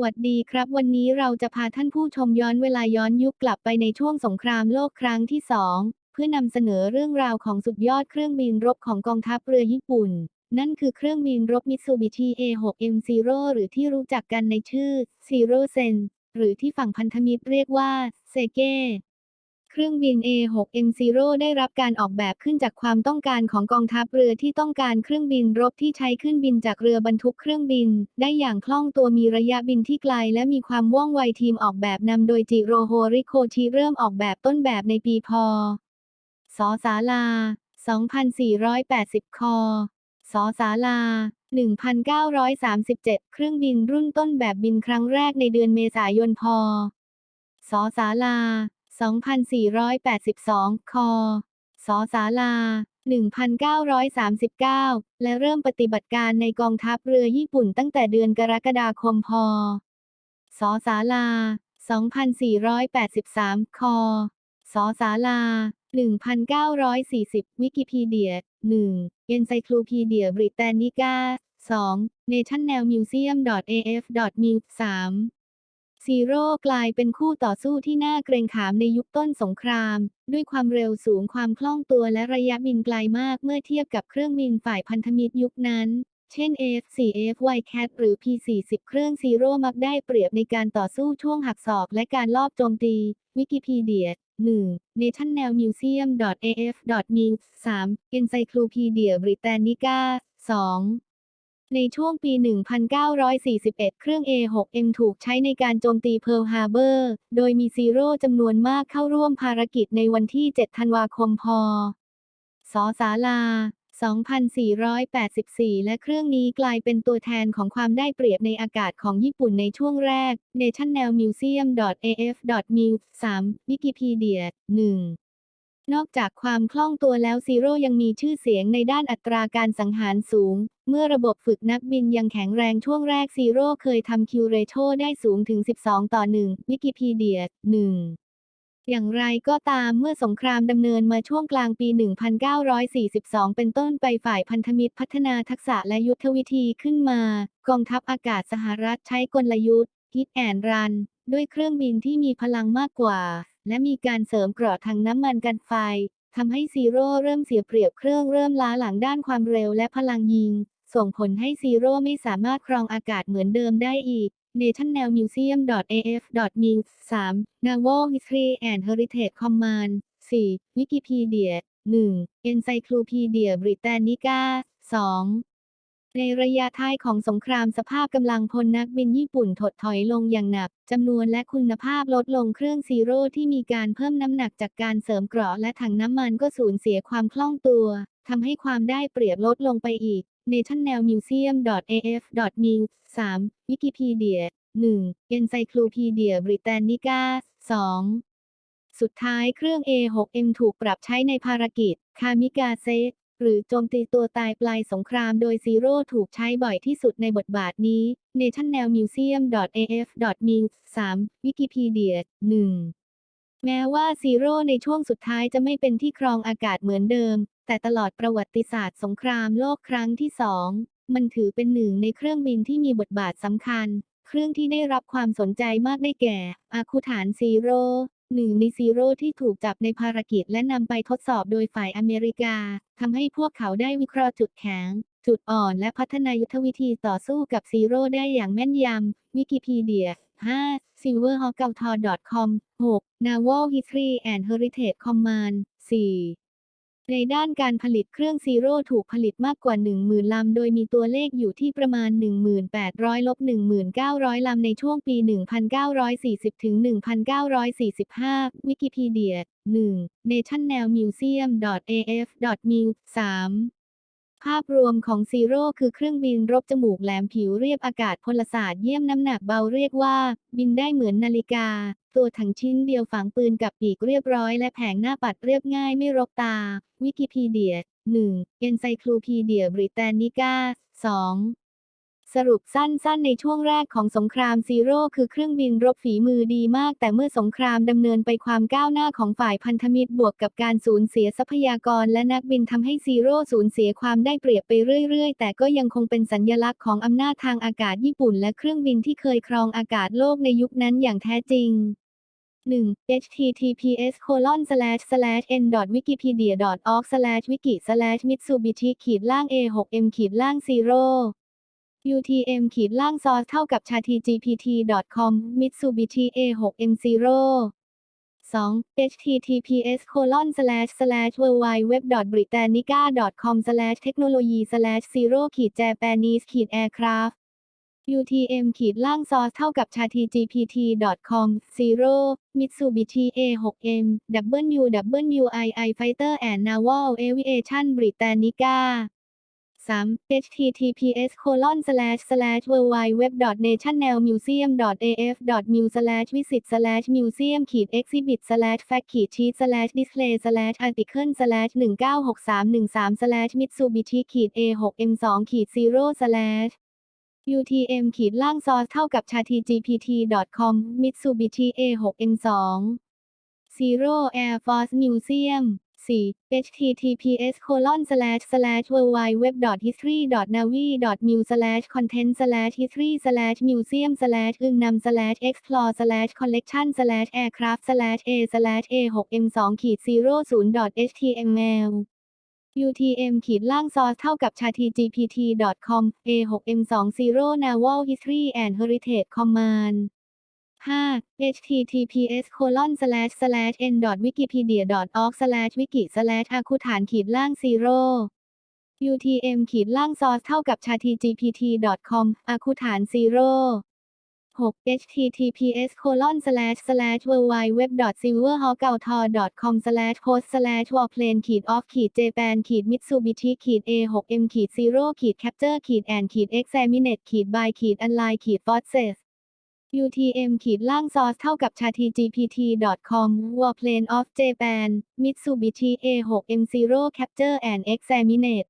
วัสดีครับ วันนี้เราจะพาท่านผู้ชมย้อนเวลาย้อนยุคกลับไปในช่วงสงครามโลกครั้งที่สองเพื่อนำเสนอเรื่องราวของสุดยอดเครื่องบินรบของกองทัพเรือญี่ปุ่น นั่นคือเครื่องบินรบมิตซูบิชิ A6M0 หรือที่รู้จักกันในชื่อ Zero Sen หรือที่ฝั่งพันธมิตรเรียกว่าเซเก เครื่องบิน A6M0 ได้รับการออกแบบขึ้นจากความต้องการของกองทัพเรือที่ต้องการเครื่องบินรบที่ใช้ขึ้นบินจากเรือบรรทุกเครื่องบิน ได้อย่างคล่องตัวมีระยะบินที่ไกล และมีความว่องไวทีมออกแบบนำโดยจิโรโฮริโคชิเริ่มออกแบบต้นแบบในปีพศศาลา 2480 คศศาลา1937 เครื่องบินรุ่นต้นแบบบินครั้งแรกในเดือนเมษายนพศศาลา 2482 คศศาลา 1939 และเริ่มปฏิบัติการในกองทัพเรือญี่ปุ่นตั้งแต่เดือนกรกฎาคมพศศาลา 2483 คศศาลา 1940 วิกิพีเดีย 1. Encyclopedia Britannica 2. nationalmuseum.af.mil 3. ซีโร่กลายเป็นคู่ต่อสู้ที่น่าเกรงขามในยุคต้นสงคราม ด้วยความเร็วสูงความคล่องตัวและระยะบินไกลมากเมื่อเทียบกับเครื่องบินฝ่ายพันธมิตรยุคนั้น เช่น F4F Wildcat หรือ P40 เครื่องซีโร่มักได้เปรียบในการต่อสู้ช่วงหักศอกและการลอบโจมตี วิกิพีเดีย 1. nationalmuseum.af.mil 3. Encyclopedia Britannica 2. ในช่วงปี 1941 เครื่อง A6M ถูกใช้ในการโจมตีเพิร์ลฮาร์เบอร์ โดยมีซีโร่จำนวนมากเข้าร่วมภารกิจในวันที่ 7 ธันวาคมพศศาลา 2484 และเครื่องนี้กลายเป็นตัวแทนของความได้เปรียบในอากาศของญี่ปุ่นในช่วงแรก nationalmuseum.af.mil 3. วิกิพีเดีย 1. นอกจากความคล่องตัวแล้วซีโร่ยังมีชื่อเสียงในด้านอัตราการสังหารสูง เมื่อระบบฝึกนักบินยังแข็งแรงช่วงแรกซีโร่เคยทำคิวเรโชได้สูงถึง 12 ต่อ 1 วิกิพีเดีย 1. อย่างไรก็ตามเมื่อสงครามดำเนินมาช่วงกลางปี 1942 เป็นต้นไปฝ่ายพันธมิตรพัฒนาทักษะและยุทธวิธีขึ้นมา กองทัพอากาศสหรัฐใช้กลยุทธ์ Hit and Run ด้วยเครื่องบินที่มีพลังมากกว่า และมีการเสริมเกราะทางน้ำมันกันไฟทำให้ซีโร่เริ่มเสียเปรียบเครื่องเริ่มล้าหลังด้านความเร็วและพลังยิง ส่งผลให้ซีโร่ไม่สามารถครองอากาศเหมือนเดิมได้อีก nationalmuseum.af.mil 3. Naval History and Heritage Command 4. Wikipedia 1. Encyclopedia Britannica 2. ในระยะท้ายของสงครามสภาพกำลังพลนักบินญี่ปุ่นถดถอยลงอย่างหนักจำนวนและคุณภาพลดลงเครื่องซีโร่ที่มีการเพิ่มน้ำหนักจากการเสริมเกราะและถังน้ำมันก็สูญเสียความคล่องตัวทำให้ความได้เปรียบลดลงไปอีก nationalmuseum.af.mil 3. Wikipedia 1. Encyclopedia Britannica 2. สุดท้ายเครื่อง A6M ถูกปรับใช้ในภารกิจ คามิกาเซ หรือโจมตีตัวตายปลายสงครามโดยซีโร่ถูกใช้บ่อยที่สุดในบทบาทนี้ nationalmuseum.af.mil 3. Wikipedia 1. แม้ว่าซีโร่ในช่วงสุดท้ายจะไม่เป็นที่ครองอากาศเหมือนเดิม แต่ตลอดประวัติศาสตร์สงครามโลกครั้งที่สองมันถือเป็นหนึ่งในเครื่องบินที่มีบทบาทสำคัญ เครื่องที่ได้รับความสนใจมากได้แก่อาคุฐานซีโร่ หนึ่งในซีโร่ที่ถูกจับในภารกิจและนำไปทดสอบโดยฝ่ายอเมริกาทำให้พวกเขาได้วิเคราะห์จุดแข็ง จุดอ่อนและพัฒนายุทธวิธีต่อสู้กับซีโร่ได้อย่างแม่นยำวิกิพีเดีย 5. silverhawk.com 6. Naval History and Heritage Command 4. ในด้านการผลิตเครื่องซีโร่ถูกผลิตมากกว่า 10,000 ลำ โดยมีตัวเลขอยู่ที่ประมาณ 1,800ลบ1,900 ลำ ในช่วงปี 1940 ถึง 1945 วิกิพีเดีย 1. nationalmuseum.af.mil 3. ภาพรวมของซีโร่คือเครื่องบินรบจมูกแหลมผิวเรียบอากาศพลศาสตร์เยี่ยมน้ำหนักเบาเรียกว่า บินได้เหมือนนาฬิกา ตัวถังชิ้นเดียวฝังปืนกับปีกเรียบร้อยและแผงหน้าปัดเรียบง่ายไม่รกตา วิกิพีเดีย 1. Encyclopedia Britannica 2. สรุปสั้นๆ ในช่วงแรกของสงครามซีโร่คือเครื่องบินรบฝีมือดีมาก แต่เมื่อสงครามดำเนินไปความก้าวหน้าของฝ่ายพันธมิตรบวกกับการสูญเสียทรัพยากรและนักบินทำให้ซีโร่สูญเสียความได้เปรียบไปเรื่อยๆ แต่ก็ยังคงเป็นสัญลักษณ์ของอำนาจทางอากาศญี่ปุ่น และเครื่องบินที่เคยครองอากาศโลกในยุคนั้นอย่างแท้จริง 1 https colon slash slash n wikipedia org slash wiki slash mitsubishi ขีดล่าง a 6 m ขีดล่าง zero utm ขีดล่าง source เท่ากับ chatgpt.com mitsubishi a 6 m zero 2 https colon slash slash www.britannica com slash technology slash zero ขีด japanese ขีด aircraft UTM ขีดล่างซอสเท่ากับ chatty gpt com zero Mitsubishi A6M WWII Fighter and Naval Aviation Britannica 3 https colon slash slash www.nationalmuseum.af.mu slash visit slash museum ขีด exhibit slash fact ขีด sheet slash display slash article slash 196313 slash mitsubishi ขีด a6m 2ขีด zero slash UTM ขีดล่างซอสเท่ากับ chatty gpt com Mitsubishi A6M 2 Zero Air Force Museum 4 https colon slash slash www.history.navi.mu slash content slash history slash museum slash อึงนำ slash explore slash collection slash aircraft slash a slash a6m 2ขีด0 0 html UTM ขีดล่างซอสเท่ากับ chatty gpt com a6m 2 zero naval history and heritage command 5 https colon slash slash n wikipedia org slash wiki slash อาคุฐานขีดล่าง zero UTM ขีดล่างซอสเท่ากับ chatgpt com อาคุฐาน zero 6 https colon slash slash www.silverhawkautor.com slash host slash warplane ขีด off ขีด japan ขีด mitsubishi ขีด a6m ขีด zero ขีด capture ขีด and ขีด examinate ขีด by ขีด online ขีด forces UTM ขีดล่างซอสเท่ากับ chatgpt.com warplane of japan mitsubishi A6M0 capture and examinate